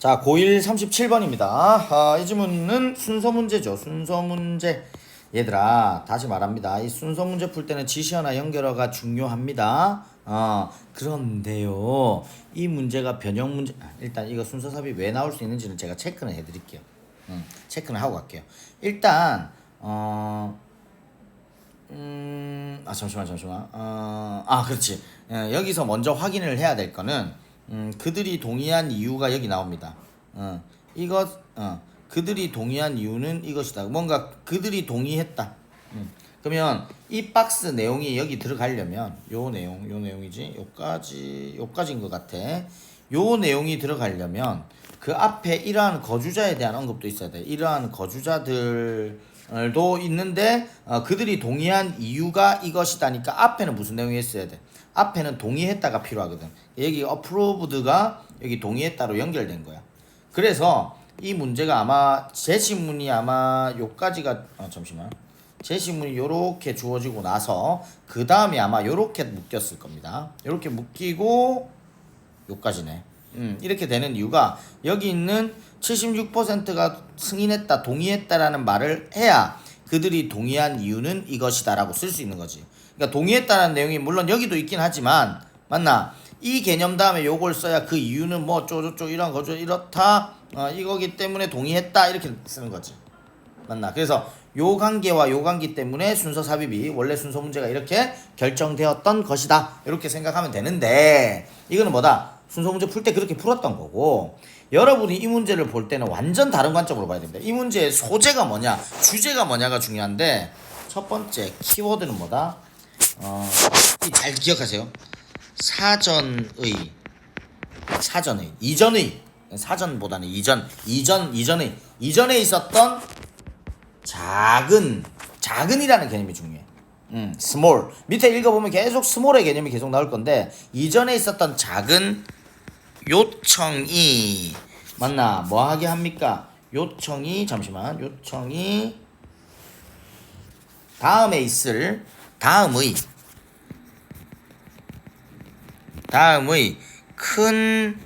자, 고1 37번입니다. 아, 이 질문은 순서 문제죠. 순서 문제. 얘들아, 다시 말합니다. 이 순서 문제 풀 때는 지시어나 연결어가 중요합니다. 어, 그런데요. 이 문제가 변형 문제, 아, 일단 이거 순서 삽입 왜 나올 수 있는지는 제가 체크는 해드릴게요. 음, 체크는 하고 갈게요. 일단, 어, 음, 아 잠시만 잠시만. 어, 아 그렇지. 어, 여기서 먼저 확인을 해야 될 거는 음, 그들이 동의한 이유가 여기 나옵니다. 어, 이것 어, 그들이 동의한 이유는 이것이다. 뭔가 그들이 동의했다. 음. 그러면 이 박스 내용이 여기 들어가려면 요 내용, 요 내용이지. 요까지 요까지인 것 같아. 요 내용이 들어가려면 그 앞에 이러한 거주자에 대한 언급도 있어야 돼. 이러한 거주자들도 있는데 어, 그들이 동의한 이유가 이것이다니까 앞에는 무슨 내용이 있어야 돼? 앞에는 동의했다가 필요하거든. 여기 approved가 여기 동의했다로 연결된 거야. 그래서 이 문제가 아마 제시문이 아마 요까지가 어, 잠시만. 제시문이 요렇게 주어지고 나서 그 다음에 아마 요렇게 묶였을 겁니다. 요렇게 묶이고 요까지네. 음, 이렇게 되는 이유가 여기 있는 76%가 승인했다, 동의했다라는 말을 해야 그들이 동의한 이유는 이것이다라고 쓸 수 있는 거지. 그러니까 동의했다는 내용이 물론 여기도 있긴 하지만 맞나? 이 개념 다음에 요걸 써야 그 이유는 뭐 쪼쪼쪼 이런 거죠 이렇다 어, 이거기 때문에 동의했다 이렇게 쓰는 거지. 맞나? 그래서 요 관계와 요 관계 때문에 순서 삽입이 원래 순서 문제가 이렇게 결정되었던 것이다. 이렇게 생각하면 되는데 이거는 뭐다? 순서 문제 풀 때 그렇게 풀었던 거고 여러분이 이 문제를 볼 때는 완전 다른 관점으로 봐야 됩니다. 이 문제의 소재가 뭐냐, 주제가 뭐냐가 중요한데 첫 번째 키워드는 뭐다? 어, 이잘 기억하세요. 사전의 사전의 이전의 사전보다는 이전 이전 이전의 이전에 있었던 작은 작은이라는 개념이 중요해. 음, small 밑에 읽어보면 계속 small의 개념이 계속 나올 건데 이전에 있었던 작은 요청이 맞나 뭐 하게 합니까? 요청이 잠시만 요청이 다음에 있을 다음의 다음의 큰,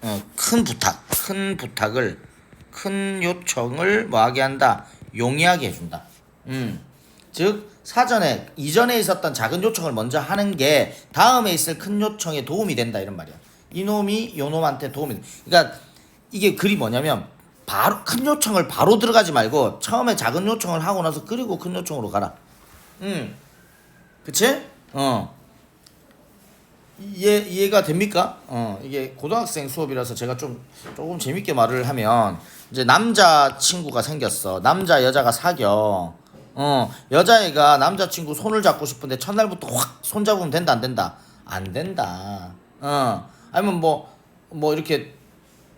어, 큰 부탁, 큰 부탁을, 큰 요청을 뭐하게 한다? 용이하게 해준다. 음. 즉, 사전에, 이전에 있었던 작은 요청을 먼저 하는 게 다음에 있을 큰 요청에 도움이 된다. 이런 말이야. 이놈이 요놈한테 도움이 돼. 그러니까 이게 글이 뭐냐면, 바로, 큰 요청을 바로 들어가지 말고, 처음에 작은 요청을 하고 나서 그리고 큰 요청으로 가라. 음. 그치? 어. 이해 이해가 됩니까? 어 이게 고등학생 수업이라서 제가 좀 조금 재밌게 말을 하면 이제 남자 친구가 생겼어. 남자 여자가 사겨. 어 여자애가 남자 친구 손을 잡고 싶은데 첫날부터 확 손 잡으면 된다 안 된다? 안 된다. 어 아니면 뭐뭐 이렇게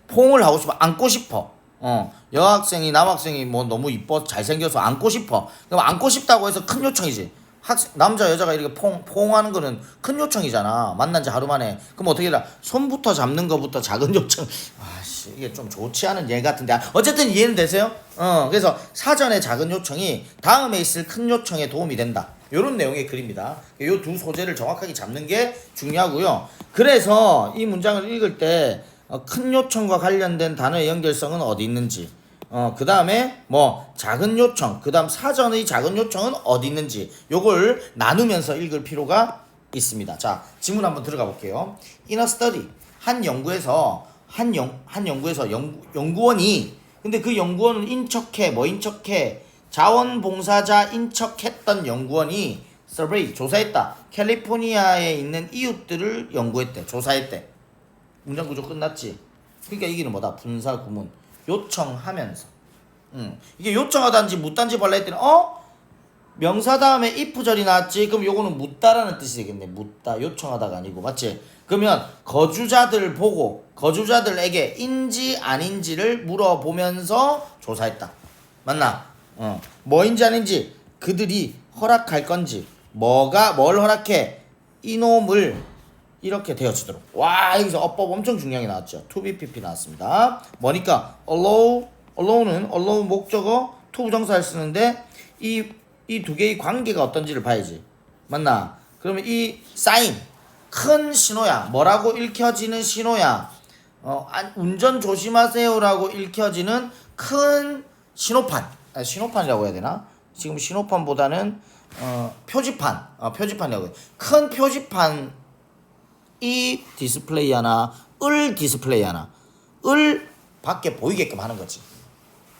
포옹을 하고 싶어. 안고 싶어. 어 여학생이 남학생이 뭐 너무 이뻐 잘생겨서 안고 싶어. 그럼 안고 싶다고 해서 큰 요청이지 학생, 남자 여자가 이렇게 포옹, 포옹하는 거는 큰 요청이잖아. 만난 지 하루 만에. 그럼 어떻게 해라? 손부터 잡는 거부터 작은 요청. 아씨 이게 좀 좋지 않은 예 같은데. 어쨌든 이해는 되세요? 어 그래서 사전에 작은 요청이 다음에 있을 큰 요청에 도움이 된다. 요런 내용의 글입니다. 요두 소재를 정확하게 잡는 게 중요하고요. 그래서 이 문장을 읽을 때 어, 큰 요청과 관련된 단어의 연결성은 어디 있는지 어, 그 다음에 뭐 작은 요청, 그 다음 사전의 작은 요청은 어디 있는지 요걸 나누면서 읽을 필요가 있습니다. 자, 지문 한번 들어가 볼게요. In a study, 한 연구에서 한 연, 한 연구에서 연구, 연구원이 근데 그 연구원은 인척해, 뭐 인척해, 자원봉사자 인척했던 연구원이 survey, 조사했다. 캘리포니아에 있는 이웃들을 연구했대, 조사했대. 문장 구조 끝났지? 그러니까 이기는 뭐다? 분사 구문. 요청하면서. 음. 이게 요청하다든지 묻단지 발라 했더니 어? 명사 다음에 if절이 나왔지. 그럼 요거는 묻다라는 뜻이 되겠네. 묻다. 요청하다가 아니고. 맞지? 그러면 거주자들 보고 거주자들에게 인지 아닌지를 물어보면서 조사했다. 맞나? 어. 뭐인지 아닌지 그들이 허락할 건지 뭐가 뭘 허락해? 이놈을 이렇게 되어지도록. 와 여기서 어법 엄청 중요하게 나왔죠. to be pp 나왔습니다. 뭐니까 allow allow는 allow 목적어 to 부정사를 쓰는데 이 이 두 개의 관계가 어떤지를 봐야지. 맞나? 그러면 이 sign 큰 신호야. 뭐라고 읽혀지는 신호야. 어, 안- 운전 조심하세요라고 읽혀지는 큰 신호판, 아, 신호판이라고 해야 되나? 지금 신호판보다는 어, 표지판, 어, 표지판이라고 해요. 큰 표지판 이 디스플레이 하나, 을 디스플레이 하나, 을 밖에 보이게끔 하는 거지.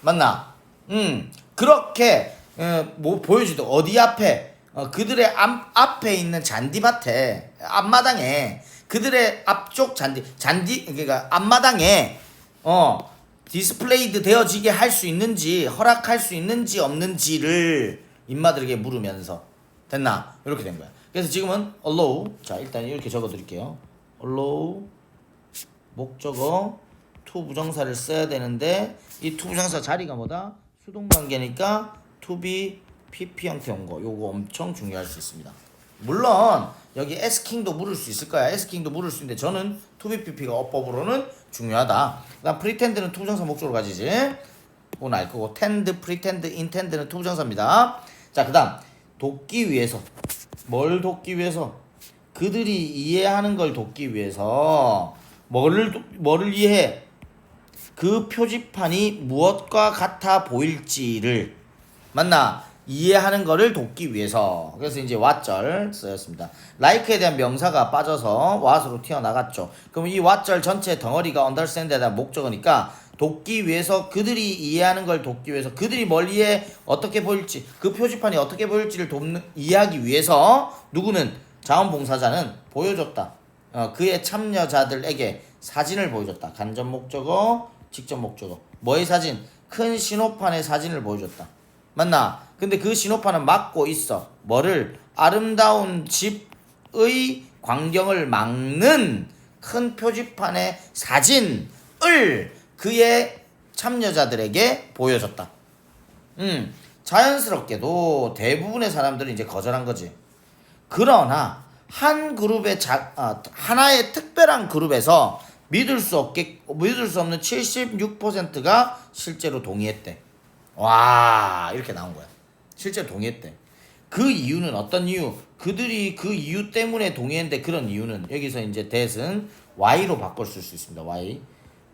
맞나? 음 그렇게 어, 뭐 보여주도 어디 앞에 어, 그들의 앞, 앞에 있는 잔디밭에 앞마당에 그들의 앞쪽 잔디 잔디 그러니까 앞마당에 어 디스플레이드 되어지게 할 수 있는지 허락할 수 있는지 없는지를 인마들에게 물으면서 됐나 이렇게 된 거야. 그래서 지금은 allow 자 일단 이렇게 적어드릴게요. allow 목적어 to 부정사를 써야 되는데 이 to 부정사 자리가 뭐다? 수동 관계니까 to be pp 형태 온 거. 요거 엄청 중요할 수 있습니다. 물론 여기 asking도 물을 수 있을 거야. asking도 물을 수 있는데 저는 to be pp가 어법으로는 중요하다. 그다음 pretend는 to 부정사 목적으로 가지지. 그건 알 거고 tend, pretend, intend는 to 부정사입니다. 자, 그다음 돕기 위해서 뭘 돕기 위해서 그들이 이해하는 걸 돕기 위해서 뭐를 도- 뭐를 이해해? 그 표지판이 무엇과 같아 보일지를 맞나 이해하는 거를 돕기 위해서 그래서 이제 왓절 쓰였습니다. like에 대한 명사가 빠져서 what으로 튀어나갔죠. 그럼 이 what절 전체 덩어리가 understand에 대한 목적어니까 돕기 위해서 그들이 이해하는 걸 돕기 위해서 그들이 멀리에 어떻게 보일지 그 표지판이 어떻게 보일지를 돕는 이해하기 위해서 누구는 자원봉사자는 보여줬다. 어, 그의 참여자들에게 사진을 보여줬다. 간접 목적어, 직접 목적어. 뭐의 사진? 큰 신호판의 사진을 보여줬다. 맞나? 근데 그 신호판은 막고 있어. 뭐를? 아름다운 집의 광경을 막는 큰 표지판의 사진을 그의 참여자들에게 보여줬다. 음, 자연스럽게도 대부분의 사람들은 이제 거절한 거지. 그러나 한 그룹의 자, 아, 하나의 특별한 그룹에서 믿을 수 없게 믿을 수 없는 76%가 실제로 동의했대. 와 이렇게 나온 거야. 실제로 동의했대. 그 이유는 어떤 이유? 그들이 그 이유 때문에 동의했는데 그런 이유는 여기서 이제 대은 y로 바꿔 쓸 수 있습니다. y.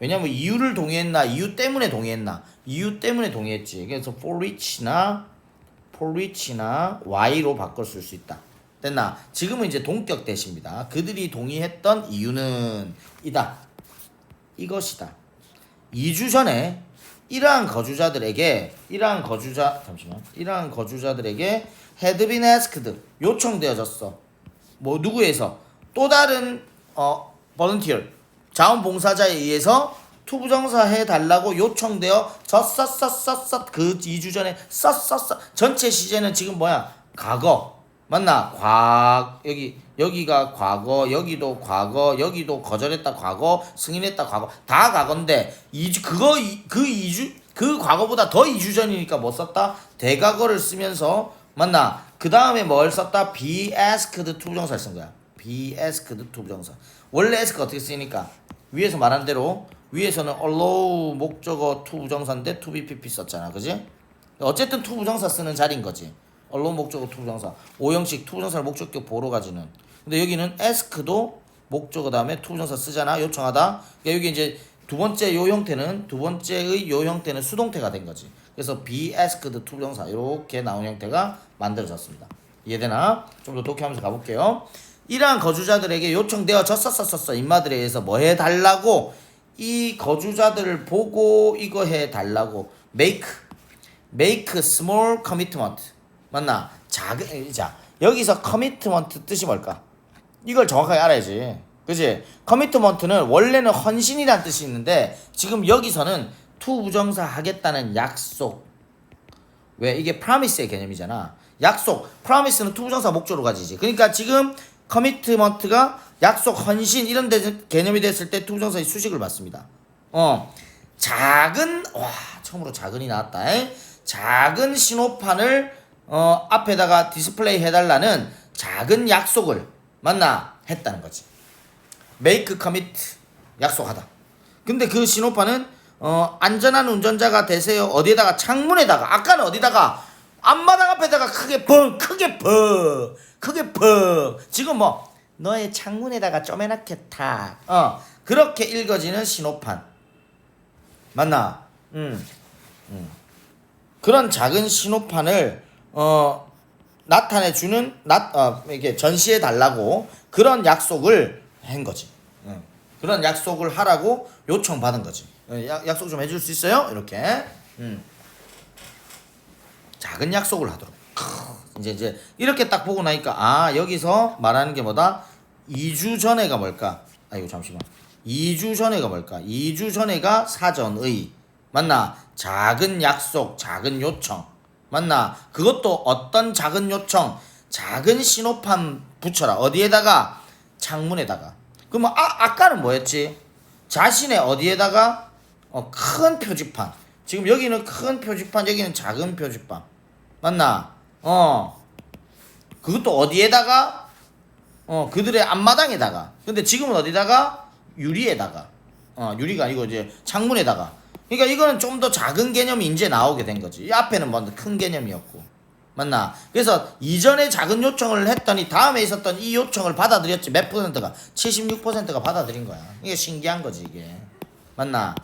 왜냐면 이유를 동의했나 이유 때문에 동의했나 이유 때문에 동의했지. 그래서 for which나 for which나 y로 바꿔 쓸 수 있다. 됐나? 지금은 이제 동격 대시입니다. 그들이 동의했던 이유는 이다. 이것이다. 2주 전에 이러한 거주자들에게 이러한 거주자 잠시만 이러한 거주자들에게 had been asked 요청되어졌어. 뭐 누구에서 또 다른 어 volunteer 자원봉사자에 의해서 투부정사 해달라고 요청되어 졌었었었었 그 2주 전에 썼었어 전체 시제는 지금 뭐야? 과거. 맞나? 과 여기 여기가 과거 여기도 과거 여기도 거절했다 과거 승인했다 과거. 다 과거인데 이주 그거 이- 그 2주 그 과거보다 더 2주 전이니까 뭐 썼다? 대과거를 쓰면서 맞나? 그 다음에 뭘 썼다? Be asked 투부정사를 쓴 거야. Be asked 투부정사. 원래 ask 어떻게 쓰니까 위에서 말한 대로 위에서는 allow 목적어 to be pp 썼잖아 그지 어쨌든 투부정사 쓰는 자리인 거지. 언론 목적어 투부정사. 오형식 투부정사를 목적격 보러 가지는. 근데 여기는 ask도 목적어 다음에 투부정사 쓰잖아. 요청하다. 그러니까 여기 이제 두 번째 요 형태는 두 번째의 요 형태는 수동태가 된 거지. 그래서 be asked 투부정사 이렇게 나온 형태가 만들어졌습니다. 이해되나? 좀 더 독해하면서 가볼게요. 이러한 거주자들에게 요청되어졌었었어 인마들에 의해서 뭐 해달라고 이 거주자들을 보고 이거 해달라고 make make small commitment 맞나? 작은 자 여기서 commitment 뜻이 뭘까? 이걸 정확하게 알아야지. 그지? commitment는 원래는 헌신이란 뜻이 있는데 지금 여기서는 to 부정사 하겠다는 약속. 왜 이게 promise의 개념이잖아. 약속. promise는 to 부정사 목조로 가지지. 그러니까 지금 commitment가 약속, 헌신 이런 데 개념이 됐을 때 to 부정사의 수식을 받습니다. 어. 작은 와 처음으로 작은이 나왔다. 에? 작은 신호판을 어, 앞에다가 디스플레이 해달라는 작은 약속을 만나 했다는 거지. make commit 약속하다. 근데 그 신호판은 어, 안전한 운전자가 되세요. 어디에다가 창문에다가 아까는 어디다가 앞마당 앞에다가 크게 뻥 크게 뻥 크게 뻥 지금 뭐 너의 창문에다가 쪼매나게 타. 어 그렇게 읽어지는 신호판. 맞나? 음. 음. 그런 작은 신호판을 어 나타내 주는 나 어, 이게 전시해 달라고 그런 약속을 한 거지. 응. 그런 약속을 하라고 요청 받은 거지. 어, 약, 약속 좀 해줄 수 있어요? 이렇게. 음. 작은 약속을 하도록. 크, 이제 이제 이렇게 딱 보고 나니까 아 여기서 말하는 게 뭐다? 2주 전에가 뭘까? 아이고 잠시만. 2주 전에가 뭘까? 2주 전에가 사전의 맞나? 작은 약속, 작은 요청 맞나? 그것도 어떤 작은 요청, 작은 신호판 붙여라. 어디에다가? 창문에다가. 그러면 아 아까는 뭐였지? 자신의 어디에다가? 어, 큰 표지판. 지금 여기는 큰 표지판, 여기는 작은 표지판. 맞나? 어. 그것도 어디에다가? 어, 그들의 앞마당에다가. 근데 지금은 어디다가? 유리에다가. 어, 유리가 아니고 이제 창문에다가. 그러니까 이거는 좀 더 작은 개념이 이제 나오게 된 거지. 이 앞에는 먼저 큰 개념이었고. 맞나? 그래서 이전에 작은 요청을 했더니 다음에 있었던 이 요청을 받아들였지. 몇 퍼센트가? 76%가 받아들인 거야. 이게 신기한 거지, 이게. 맞나?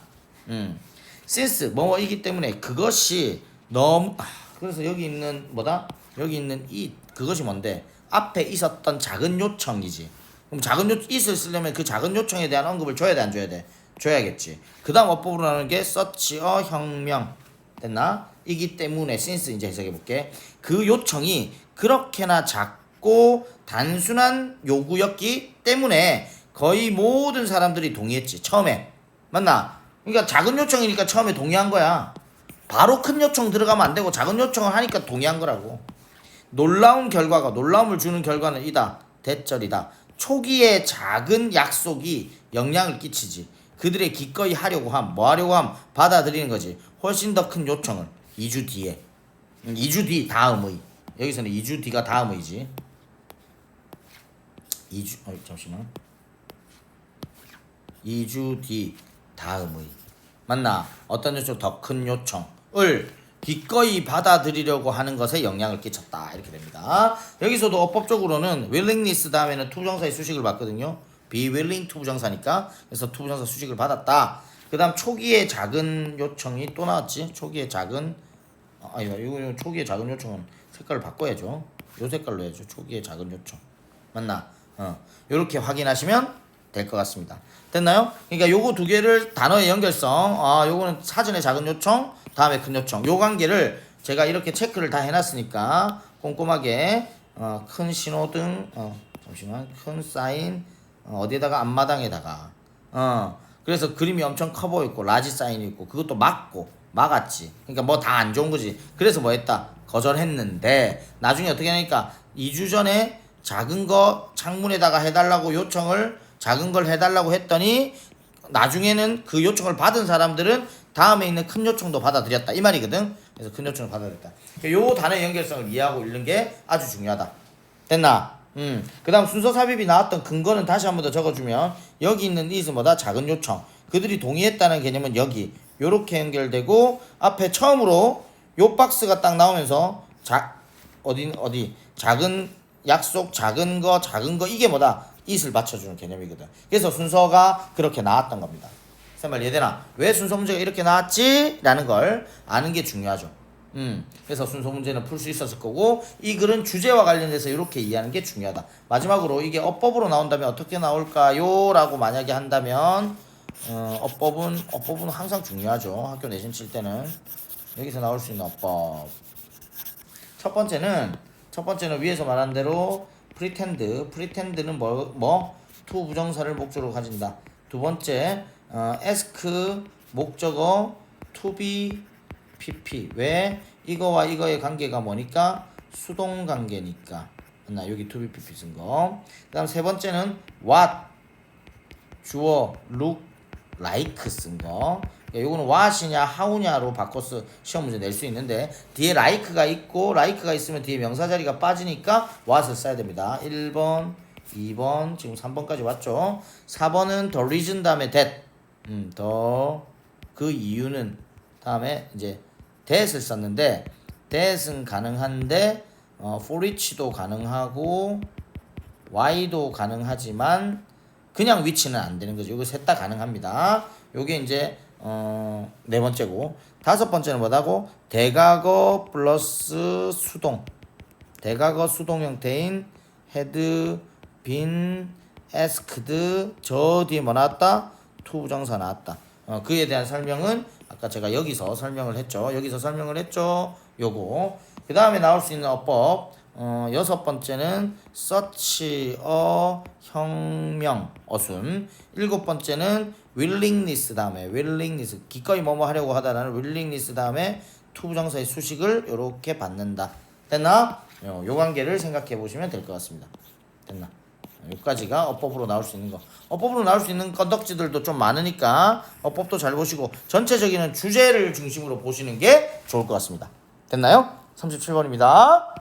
음. 센스, 뭐이기 때문에 그것이 너무, 아, 그래서 여기 있는, 뭐다? 여기 있는 이, 그것이 뭔데? 앞에 있었던 작은 요청이지. 그럼 작은 요, 있을 쓰려면 그 작은 요청에 대한 언급을 줘야 돼, 안 줘야 돼? 줘야겠지. 그 다음 어법으로 하는 게 서치어 혁명. 됐나? 이기 때문에 since 이제 해석해 볼게. 그 요청이 그렇게나 작고 단순한 요구였기 때문에 거의 모든 사람들이 동의했지. 처음에. 맞나? 그러니까 작은 요청이니까 처음에 동의한 거야. 바로 큰 요청 들어가면 안 되고 작은 요청을 하니까 동의한 거라고. 놀라운 결과가 놀라움을 주는 결과는 이다. 대절이다. 초기에 작은 약속이 영향을 끼치지. 그들의 기꺼이 하려고 함, 뭐 하려고 함 받아들이는 거지. 훨씬 더 큰 요청을 2주 뒤에. 음, 2주 뒤 다음의. 여기서는 2주 뒤가 다음의지. 2주 어 잠시만. 2주 뒤 다음의. 맞나? 어떤 요청 더 큰 요청 을 기꺼이 받아들이려고 하는 것에 영향을 끼쳤다 이렇게 됩니다. 여기서도 어법적으로는 willingness 다음에는 투부정사의 수식을 받거든요. be willing 투부정사니까 그래서 투부정사 수식을 받았다. 그다음 초기에 작은 요청이 또 나왔지. 초기에 작은 아, 아니 이거 초기에 작은 요청은 색깔을 바꿔야죠. 요 색깔로 해야죠. 초기에 작은 요청 맞나? 어 이렇게 확인하시면 될 것 같습니다. 됐나요? 그러니까 요거 두 개를 단어의 연결성, 아 요거는 사전에 작은 요청, 다음에 큰 요청. 요 관계를 제가 이렇게 체크를 다 해놨으니까 꼼꼼하게 어, 큰 신호등, 어, 잠시만 큰 사인 어, 어디에다가 앞마당에다가 어 그래서 그림이 엄청 커 보였고 라지 사인이 있고 그것도 막고 막았지. 그러니까 뭐 다 안 좋은 거지. 그래서 뭐 했다 거절했는데 나중에 어떻게 하니까 2주 전에 작은 거 창문에다가 해달라고 요청을 작은 걸 해달라고 했더니 나중에는 그 요청을 받은 사람들은 다음에 있는 큰 요청도 받아들였다 이 말이거든. 그래서 큰 요청을 받아들였다. 요 단어의 연결성을 이해하고 읽는 게 아주 중요하다. 됐나? 음. 그 다음 순서 삽입이 나왔던 근거는 다시 한 번 더 적어주면 여기 있는 이스 뭐다 작은 요청. 그들이 동의했다는 개념은 여기 요렇게 연결되고 앞에 처음으로 요 박스가 딱 나오면서 자 어디 어디 작은 약속 작은 거 작은 거 이게 뭐다 it을 받쳐주는 개념이거든. 그래서 순서가 그렇게 나왔던 겁니다. 쌤말 얘들아 왜 순서 문제가 이렇게 나왔지? 라는 걸 아는 게 중요하죠. 음, 그래서 순서 문제는 풀 수 있었을 거고 이 글은 주제와 관련돼서 이렇게 이해하는 게 중요하다. 마지막으로 이게 어법으로 나온다면 어떻게 나올까요? 라고 만약에 한다면 어, 어법은 어법은 항상 중요하죠. 학교 내신 칠 때는 여기서 나올 수 있는 어법. 첫 번째는 첫 번째는 위에서 말한 대로 pretend, pretend는 뭐, 뭐 to 부정사를 목적으로 가진다. 두 번째 어, ask 목적어 to be pp 왜 이거와 이거의 관계가 뭐니까 수동 관계니까 나 여기 to be pp 쓴 거. 그다음 세 번째는 what 주어 look like 쓴 거. 예, 요거는 what이냐 how냐로 바꿔서 시험 문제 낼 수 있는데 뒤에 like가 있고 like가 있으면 뒤에 명사 자리가 빠지니까 what을 써야 됩니다. 1번, 2번, 지금 3번까지 왔죠. 4번은 the reason 다음에 that. 음, 더 그 이유는 다음에 이제 that을 썼는데 that은 가능한데 어, for each도 가능하고 why도 가능하지만 그냥 위치는 안 되는 거죠. 이거 셋 다 가능합니다. 요게 이제 어, 네 번째고 다섯 번째는 뭐다고? 대각어 플러스 수동. 대각어 수동 형태인 헤드 빈 에스크드 저 뒤에 뭐 나왔다? 투 부정사 나왔다. 어, 그에 대한 설명은 아까 제가 여기서 설명을 했죠. 여기서 설명을 했죠. 요거. 그 다음에 나올 수 있는 어법. 어, 여섯 번째는 search 어 혁명 어순. 일곱 번째는 willingness 다음에 willingness 기꺼이 뭐뭐 하려고 하다라는 willingness 다음에 투 부정사의 수식을 이렇게 받는다. 됐나? 요, 요 관계를 생각해 보시면 될 것 같습니다. 됐나? 여기까지가 어법으로 나올 수 있는 거. 어법으로 나올 수 있는 건덕지들도 좀 많으니까 어법도 잘 보시고 전체적인 주제를 중심으로 보시는 게 좋을 것 같습니다. 됐나요? 37번입니다.